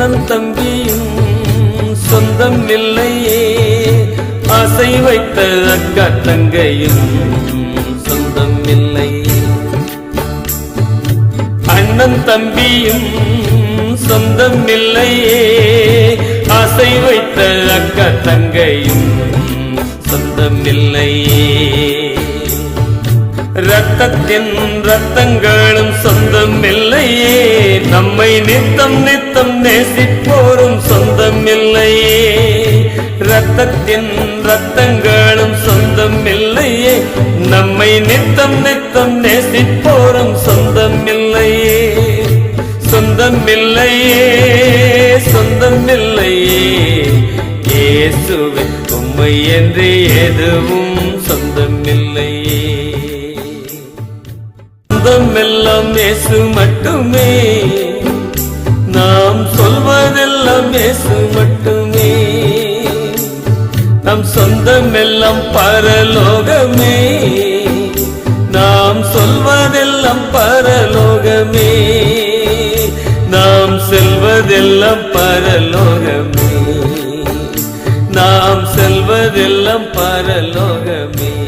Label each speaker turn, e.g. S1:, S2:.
S1: அண்ணன் தம்பியும் சொந்தம் இல்லையே. ஆசை வைத்த அக்கா தங்கையும் சொந்தம் இல்லை. அண்ணன் தம்பியும் சொந்தம் இல்லையே. ஆசை வைத்த அக்கா தங்கையும் சொந்தம் இல்லையே. ரத்தத்தின் ரத்தங்களும் சொந்தம் இல்லையே நம்மை நித்தம் நித்தம் நேசிப்போரும் சொந்தம் இல்லையே ரத்தத்தின் ரத்தங்களும் சொந்தம் இல்லையே நம்மை நித்தம் நித்தம் நேசிப்போரும் சொந்தம் இல்லையே சொந்தம் இல்லையே சொந்தம் இல்லையே இயேசுவே உம்மை என்று எதுவும் சொந்தம் எல்லாம் இயேசு மட்டுமே. நாம் சொல்வதெல்லாம் இயேசு மட்டுமே. நம் சொந்தம் எல்லாம் பரலோகமே. நாம் சொல்வதெல்லாம் பரலோகமே. நாம் செல்வதெல்லாம் பரலோகமே. நாம் செல்வதெல்லாம் பரலோகமே.